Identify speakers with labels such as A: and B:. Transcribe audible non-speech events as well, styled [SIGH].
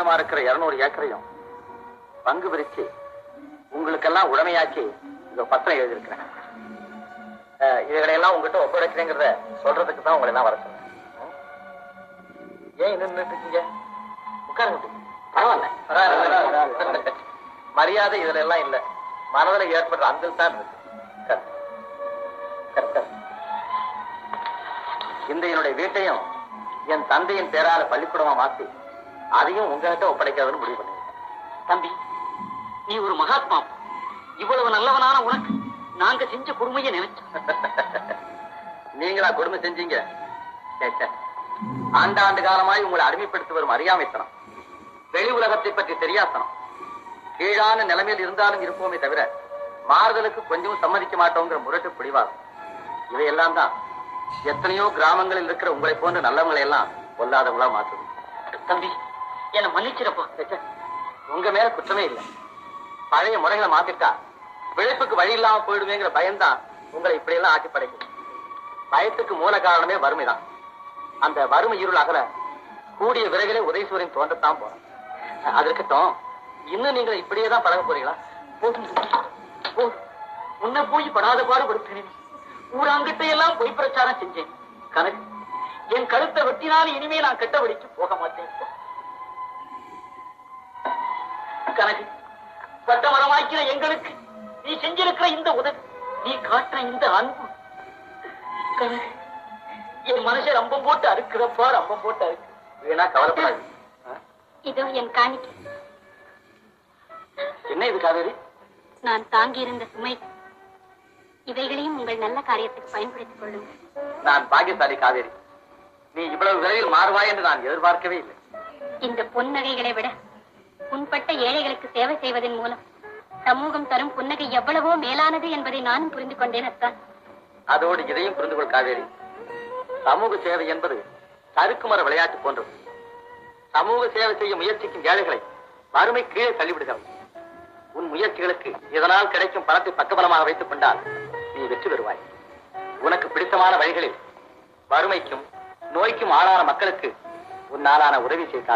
A: சுத்தமா இருக்கிற இருநூறு ஏக்கரையும் பங்கு பிரிச்சு உங்களுக்கெல்லாம் உடமையாக்கி இந்த பத்திரம் எழுதியிருக்கிறேன். இதுகளையெல்லாம் உங்ககிட்ட ஒப்படைக்கிறேங்கிறத சொல்றதுக்கு தான் உங்களை எல்லாம் வர சொன்னேன். ஏன் இன்னும் இருக்கீங்க? உட்காருங்க பரவாயில்ல. மரியாதை இதுல எல்லாம் இல்ல. மனதில் ஏற்படுற அந்த தான் இருக்கு. இந்த என்னுடைய வீட்டையும் என் தந்தையின் பேரால பள்ளிக்கூடமா மாத்தி அதையும் உங்ககிட்ட ஒப்படைக்கிறதுன்னு முடிவு பண்ணிருக்கேன்.
B: தம்பி நீ ஒரு மகாத்மா. இவ்வளவு நல்லவனான உனக்கு நாங்க செஞ்ச கொடுமையை நினைச்சோம் [LAUGHS]
A: நீங்களா கொடுமை செஞ்சீங்க. ஆண்டாண்டு காலமாய் உங்களை அடிமைப்படுத்தி வரும் அறியாமைத்தனம். வெளி உலகத்தை பற்றி தெரியாத்தனம். கீழான நிலைமையில் இருந்தாலும் இருப்போமே தவிர மாறுதலுக்கு கொஞ்சம் சம்மதிக்க மாட்டோங்கிற முரட்டு பிடிவாதம். இவையெல்லாம் தான் எத்தனையோ கிராமங்களில் இருக்கிற உங்களை போன்ற நல்லவங்களை எல்லாம் பொல்லாதவங்களா மாற்றுது.
B: தம்பி என்னை மன்னிச்சிடப்பா
A: உங்க மேல குற்றமே இல்லை. பழைய முறைகளை மாத்திட்டா பிழைப்புக்கு வழி இல்லாம போயிடுவேங்கிற பயம்தான் உங்களை இப்படி எல்லாம் ஆட்சி படைக்கும். பயத்துக்கு மூல காரணமே வறுமைதான். அந்த வறுமை இருள் அகல கூடிய விரைவிலே உதயசூரியன் தோன்றத்தான் போறோம் அது இருக்கட்டும். இன்னும் நீங்க இப்படியே தான் பழக போறீங்களா
B: போ உன்னை போய் படாத பாடுபடுத்தினேன் ஊராங்கிட்ட எல்லாம் பொய் பிரச்சாரம் செஞ்சேன். கணக்கு என் கழுத்தை வெட்டினாலும் இனிமே நான் கெட்ட வழிக்கு போக மாட்டேன் கனகு பட்டமரமாக்கிற எங்களுக்கு நீ செஞ்சிருக்கிற இந்த உதவி நீ காட்டுற இந்த அன்பு. கனகு என் மனுஷன் ரம்பம் போட்டு அறுக்கிறப்பா ரம்பம் போட்டு அறுக்கு.
A: வீணா கவலைப்படாது?
C: இதோ என் காணிக்கை.
A: என்ன இது காவேரி?
C: நான் தாங்கியிருந்த சுமை. இவைகளையும் உங்கள் நல்ல காரியத்துக்கு பயன்படுத்திக் கொள்ளுங்கள்.
A: நான் பாக்கியசாலி காவேரி. நீ இவ்வளவு விரைவில் மாறுவாய் என்று நான் எதிர்பார்க்கவே இல்லை.
C: இந்த பொன்னகைகளை விட புண்பட்ட ஏழைகளுக்கு சேவை செய்வதன் மூலம் சமூகம் தரும் புன்னகை எவ்வளவோ மேலானது என்பதை நானும் புரிந்து கொண்டேன் அத்தான்
A: அதோடு இதையும் புரிந்து கொள் காவேரி. சமூக சேவை என்பது சறுக்குமர விளையாட்டு போன்றது. சமூக சேவை செய்ய முயற்சிக்கும் ஏழைகளை வறுமை கீழே தள்ளிவிடுகிறது. உன் முயற்சிகளுக்கு இதனால் கிடைக்கும் பணத்தை பக்கபலமாக வைத்துக் கொண்டால் நீ வெற்றி பெறுவாய். உனக்கு பிடித்தமான வழிகளில் வறுமைக்கும் நோய்க்கும் ஆளான மக்களுக்கு உன்னாலான உதவி செய்தார்